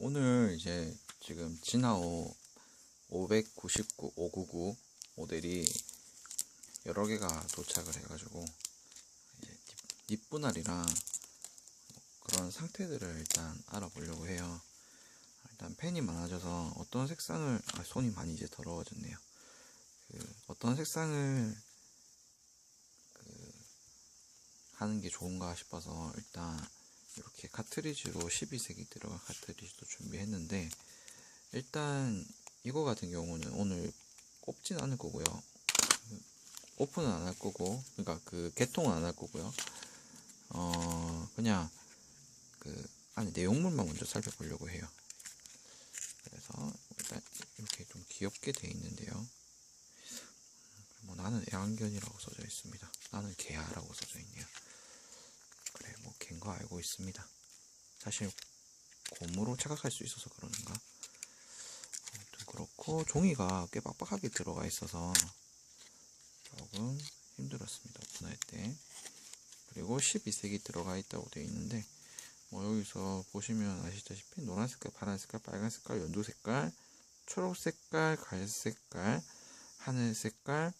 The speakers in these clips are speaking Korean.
오늘 이제 지금 진하오 599, 599 모델이 여러 개가 도착을 해가지고 이제 립분할이랑 뭐 그런 상태들을 일단 알아보려고 해요. 일단 펜이 많아져서 어떤 색상을 아, 손이 많이 이제 더러워졌네요. 그 어떤 색상을 그 하는 게 좋은가 싶어서 일단 이렇게 카트리지로 12색이 들어간 카트리지도 준비했는데 일단 이거 같은 경우는 오늘 꼽진 않을 거고요. 오픈은 안 할 거고, 그러니까 그 개통은 안 할 거고요. 어 그냥 그 안에 내용물만 먼저 살펴보려고 해요. 그래서 일단 이렇게 좀 귀엽게 돼 있는데요. 뭐 나는 애완견이라고 써져 있습니다. 나는 개야라고 써져 있네요. 그래 뭐 갠거 알고 있습니다. 사실 곰으로 착각할 수 있어서 그러는가. 아무튼 그렇고 종이가 꽤 빡빡하게 들어가 있어서 조금 힘들었습니다. 오픈할 때. 그리고 12색이 들어가 있다고 되어 있는데 뭐 여기서 보시면 아시다시피 노란 색깔, 파란 색깔, 빨간 색깔, 연두 색깔, 초록 색깔, 갈색 색깔, 하늘 색깔,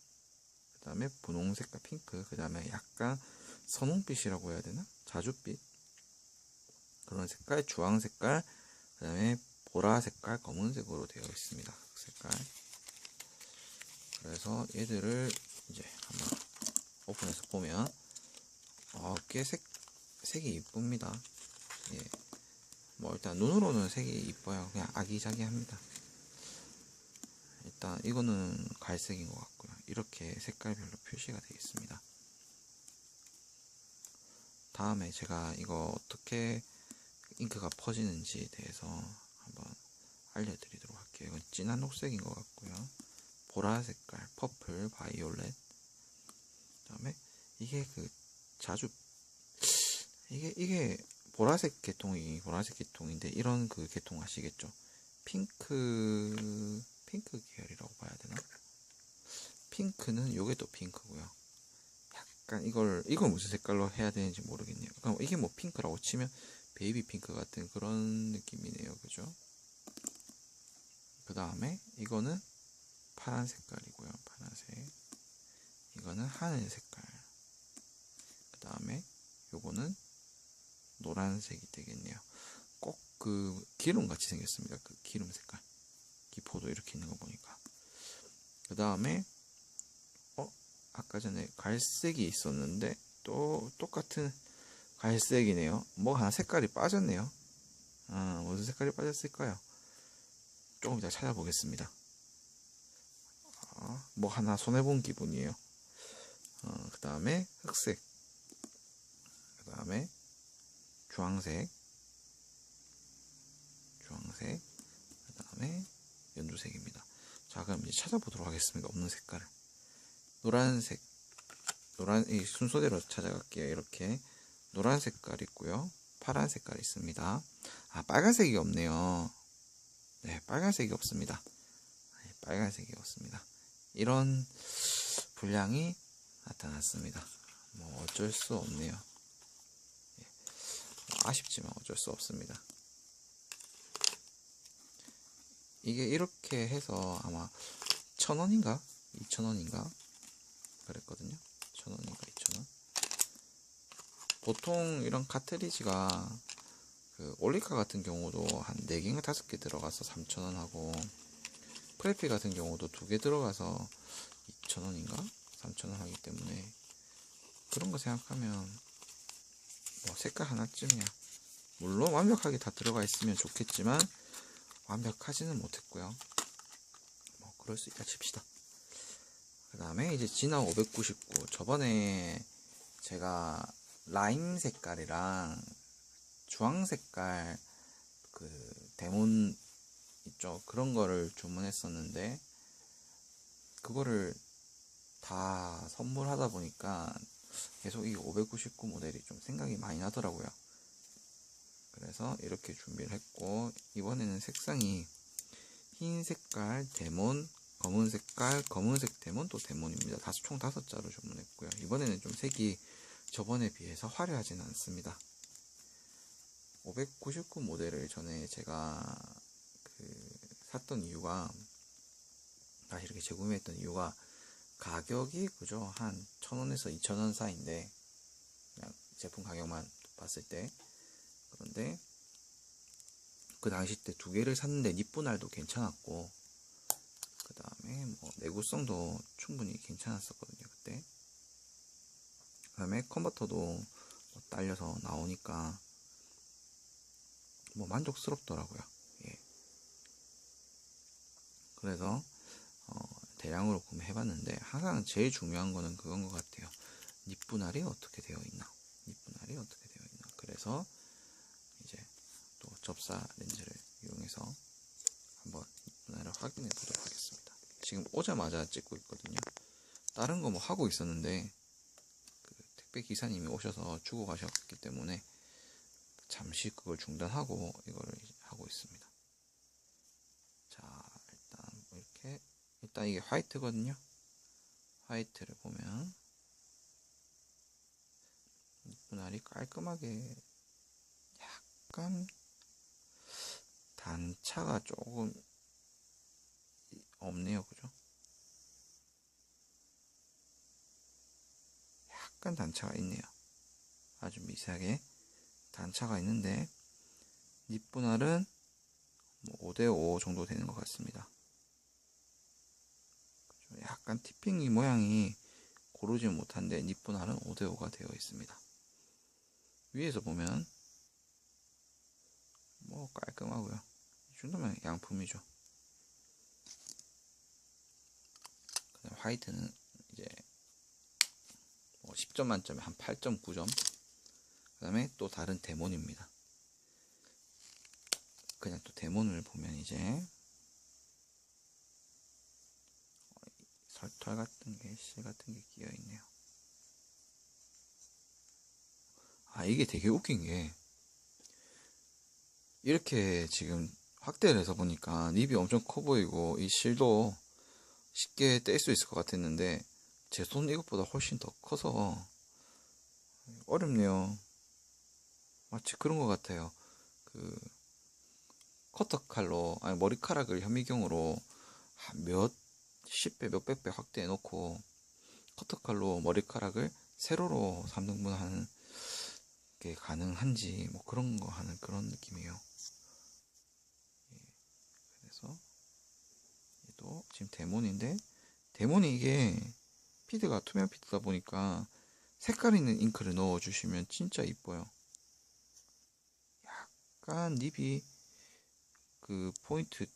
그 다음에 분홍 색깔, 핑크, 그 다음에 약간 선홍빛이라고 해야 되나? 자줏빛 그런 색깔, 주황 색깔, 그 다음에 보라 색깔, 검은색으로 되어 있습니다. 그 색깔. 그래서 얘들을 이제 한번 오픈해서 보면 어, 꽤 색, 색이 이쁩니다. 예. 뭐 일단 눈으로는 색이 이뻐요. 그냥 아기자기합니다. 일단 이거는 갈색인 것 같고요. 이렇게 색깔별로 표시가 되어 있습니다. 다음에 제가 이거 어떻게 잉크가 퍼지는지에 대해서 한번 알려드리도록 할게요. 이건 진한 녹색인 것 같고요. 보라 색깔, 퍼플, 바이올렛. 그 다음에 이게 그 자주 이게 이게 보라색 계통이 보라색 계통인데 이런 그 계통 아시겠죠? 핑크 핑크 계열이라고 봐야 되나? 핑크는 요게 또 핑크고요. 약간 이걸 이걸 무슨 색깔로 해야 되는지 모르겠네요. 그럼 이게 뭐 핑크라고 치면 베이비 핑크 같은 그런 느낌이네요. 그죠? 그 다음에 이거는 파란 색깔이고요. 파란색. 이거는 하늘 색깔. 그 다음에 요거는 노란색이 되겠네요. 꼭 그 기름 같이 생겼습니다. 그 기름 색깔. 기포도 이렇게 있는 거 보니까. 그 다음에 어 아까 전에 갈색이 있었는데 또 똑같은 갈색이네요. 뭐 하나 색깔이 빠졌네요. 아, 무슨 색깔이 빠졌을까요? 조금 이따 찾아보겠습니다. 아, 뭐 하나 손해본 기분이에요. 어, 그 다음에 흑색. 그 다음에 주황색. 주황색. 그 다음에 연두색입니다. 자, 그럼 이제 찾아보도록 하겠습니다. 없는 색깔을. 노란색. 노란, 이 순서대로 찾아갈게요. 이렇게. 노란 색깔 있고요. 파란 색깔 있습니다. 아, 빨간색이 없네요. 네, 빨간색이 없습니다. 네, 빨간색이 없습니다. 이런 분량이 나타났습니다. 뭐 어쩔 수 없네요. 예, 아쉽지만 어쩔 수 없습니다. 이게 이렇게 해서 아마 천 원인가 이천 원인가 그랬거든요. 천 원인가 이천 원. 보통 이런 카트리지가 그 올리카 같은 경우도 한 4개인가 5개 들어가서 3,000원 하고 프레피 같은 경우도 2개 들어가서 2,000원인가 3,000원 하기 때문에 그런 거 생각하면 뭐 색깔 하나쯤이야 물론 완벽하게 다 들어가 있으면 좋겠지만 완벽하지는 못했고요 뭐 그럴 수 있다 칩시다 그 다음에 이제 진화 599 저번에 제가 라임 색깔이랑 주황 색깔 그 데몬 있죠 그런 거를 주문했었는데 그거를 다 선물하다 보니까 계속 이 599 모델이 좀 생각이 많이 나더라고요. 그래서 이렇게 준비를 했고 이번에는 색상이 흰 색깔 데몬 검은 색깔 검은색 데몬 또 데몬입니다. 다섯 총 다섯 자로 주문했고요. 이번에는 좀 색이 저번에 비해서 화려하진 않습니다. 599 모델을 전에 제가 그 샀던 이유가 다시 이렇게 재구매했던 이유가 가격이 그죠? 한 1000원에서 2000원 사이인데 그냥 제품 가격만 봤을 때. 그런데 그 당시 때 두 개를 샀는데 니분할도 괜찮았고 그 다음에 뭐 내구성도 충분히 괜찮았었거든요 그때. 그 다음에 컨버터도 뭐 딸려서 나오니까 뭐 만족스럽더라고요. 예. 그래서 어, 대량으로 구매해봤는데 항상 제일 중요한 거는 그건 것 같아요. 니분할이 어떻게 되어 있나? 니분할이 어떻게 되어 있나? 그래서 이제 또 접사 렌즈를 이용해서 한번 분할을 확인해 보도록 하겠습니다. 지금 오자마자 찍고 있거든요. 다른 거 뭐 하고 있었는데 그 택배 기사님이 오셔서 주고 가셨기 때문에 잠시 그걸 중단하고 이거를 하고 있습니다. 자 일단 뭐 이렇게 일단 이게 화이트거든요. 화이트를 보면 분할이 깔끔하게 약간 단차가 조금 없네요, 그죠? 약간 단차가 있네요. 아주 미세하게 단차가 있는데 립분할은 뭐 5대5 정도 되는 것 같습니다. 약간 티핑이 모양이 고르지 못한데 립분할은 5대5가 되어 있습니다. 위에서 보면 뭐 깔끔하고요. 이 정도면 양품이죠. 그다음 화이트는 이제 뭐 10점 만점에 한 8.9점. 그 다음에 또 다른 데몬입니다. 그냥 또 데몬을 보면 이제 설털 같은 게, 실 같은 게 끼어 있네요. 아, 이게 되게 웃긴 게, 이렇게 지금 확대를 해서 보니까 립이 엄청 커 보이고 이 실도 쉽게 뗄 수 있을 것 같았는데 제 손 이것보다 훨씬 더 커서 어렵네요. 마치 그런 것 같아요. 그 커터 칼로 아니 머리카락을 현미경으로 몇 십 배 몇백 배 확대해 놓고 커터 칼로 머리카락을 세로로 3등분 하는 게 가능한지 뭐 그런 거 하는 그런 느낌이에요. 그래서 얘도 지금 데몬인데 데몬이 이게 피드가 투명 피드다 보니까 색깔 있는 잉크를 넣어 주시면 진짜 이뻐요. 약간 립이 그 포인트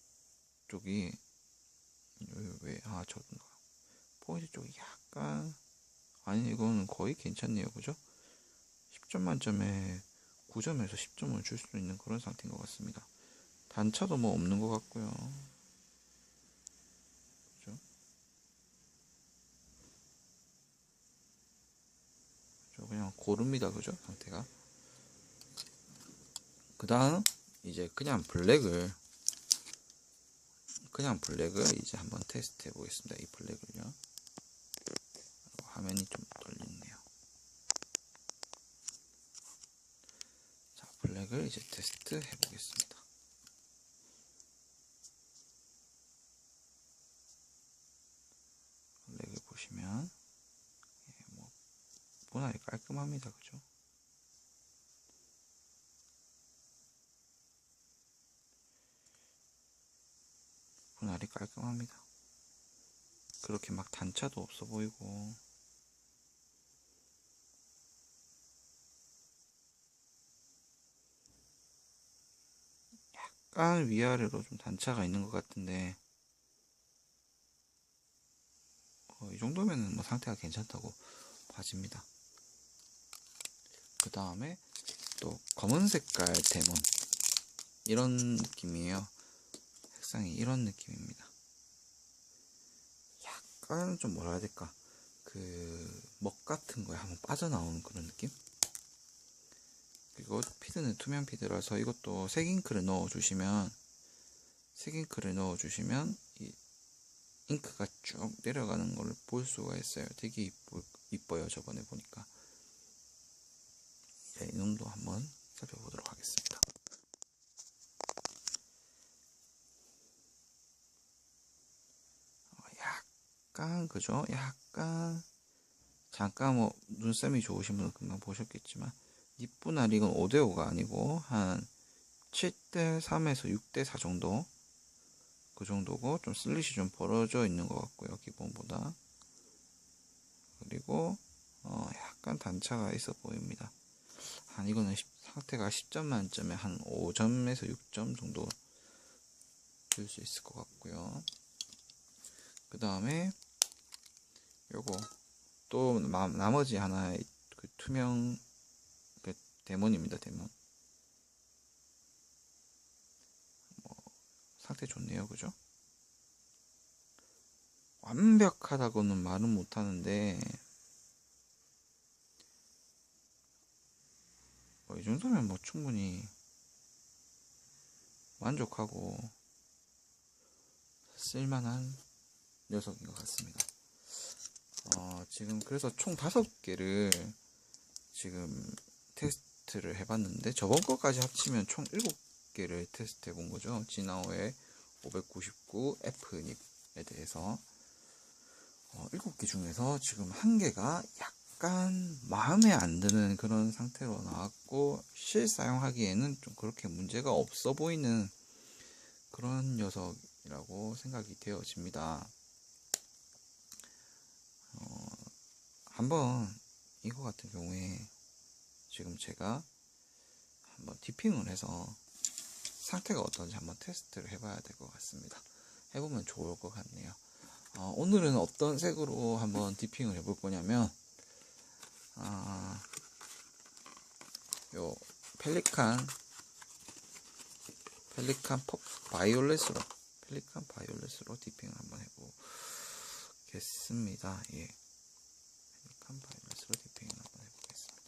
쪽이 왜아 저 포인트 쪽이 약간 아니 이거는 거의 괜찮네요. 그죠? 10점 만점에 9점에서 10점을 줄 수 있는 그런 상태인 것 같습니다. 단차도 뭐 없는 것 같고요 그죠 고릅니다 그죠 상태가 그 다음 이제 그냥 블랙을 그냥 블랙을 이제 한번 테스트 해 보겠습니다. 이 블랙을요. 화면이 좀 떨리네요. 자, 블랙을 이제 테스트 해 보겠습니다. 블랙을 보시면 분할이 깔끔합니다. 그죠? 분할이 깔끔합니다. 그렇게 막 단차도 없어 보이고 약간 위아래로 좀 단차가 있는 것 같은데 어, 이 정도면은 뭐 상태가 괜찮다고 봐집니다. 그 다음에 또 검은 색깔 데몬 이런 느낌이에요. 색상이 이런 느낌입니다. 약간 좀 뭐라 해야 될까 그 먹 같은 거에 한번 빠져나오는 그런 느낌? 그리고 피드는 투명 피드라서 이것도 색잉크를 넣어 주시면 색잉크를 넣어 주시면 이 잉크가 쭉 내려가는 걸 볼 수가 있어요. 되게 이뻐요. 저번에 보니까 네, 이놈도 한번 살펴보도록 하겠습니다. 어, 약간 그죠? 약간 잠깐 뭐 눈썰미 좋으신 분은 금방 보셨겠지만 이쁜아리건 5대5가 아니고 한 7대3에서 6대4 정도 그 정도고 좀 슬릿이 좀 벌어져 있는 것 같고요 기본보다 그리고 어 약간 단차가 있어 보입니다 한 이거는 10 상태가 10점 만점에 한 5점에서 6점 정도 줄 수 있을 것 같고요. 그 다음에 요거 또 나, 나머지 하나의 그 투명 그 데몬입니다 데몬. 뭐 상태 좋네요 그죠? 완벽하다고는 말은 못하는데 뭐이 정도면 뭐 충분히 만족하고 쓸만한 녀석인 것 같습니다. 어, 지금 그래서 총 다섯 개를 지금 테스트를 해봤는데 저번 거까지 합치면 총 일곱 개를 테스트 해본 거죠. 지나오의 599 F닙에 대해서 어, 7개 중에서 지금 한 개가 약 간 마음에 안 드는 그런 상태로 나왔고 실 사용하기에는 좀 그렇게 문제가 없어 보이는 그런 녀석이라고 생각이 되어집니다. 어, 한번 이거 같은 경우에 지금 제가 한번 디핑을 해서 상태가 어떤지 한번 테스트를 해봐야 될 것 같습니다. 해보면 좋을 것 같네요. 어, 오늘은 어떤 색으로 한번 디핑을 해볼 거냐면 아, 요 펠리칸 펠리칸 pop 바이올렛으로 펠리칸 바이올렛으로 디핑을 한번 해보겠습니다. 예. 펠리칸 바이올렛으로 디핑을 한번 해보겠습니다.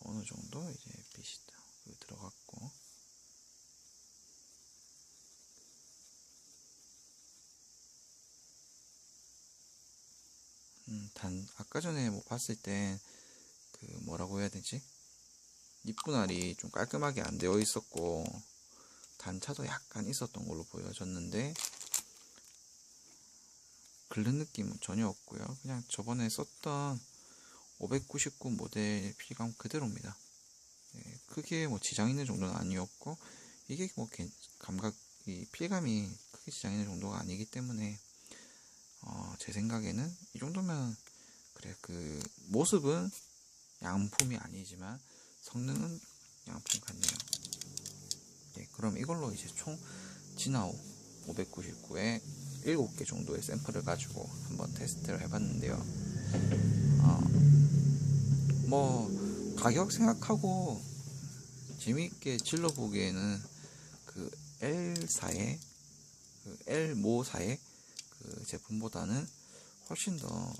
어느 정도 이제 빛이 다 들어갔고 음, 단 아까 전에 뭐 봤을 때그 뭐라고 해야 되지? 잎분할이 좀 깔끔하게 안 되어 있었고 단차도 약간 있었던 걸로 보여졌는데 글른 느낌은 전혀 없고요. 그냥 저번에 썼던 599 모델 필감 그대로입니다. 예, 크게 뭐 지장 있는 정도는 아니었고 이게 뭐 개- 감각이 필감이 크게 지장 있는 정도가 아니기 때문에 어, 제 생각에는 이 정도면 그래 그 모습은 양품이 아니지만 성능은 양품 같네요. 예, 그럼 이걸로 이제 총 지나오 599에 7개 정도의 샘플을 가지고 한번 테스트를 해봤는데요. 어, 뭐 가격 생각하고 재미있게 질러보기에는 그 L사의 그 L모사의 그 제품보다는 훨씬 더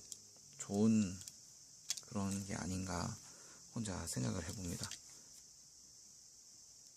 좋은 그런 게 아닌가 혼자 생각을 해봅니다.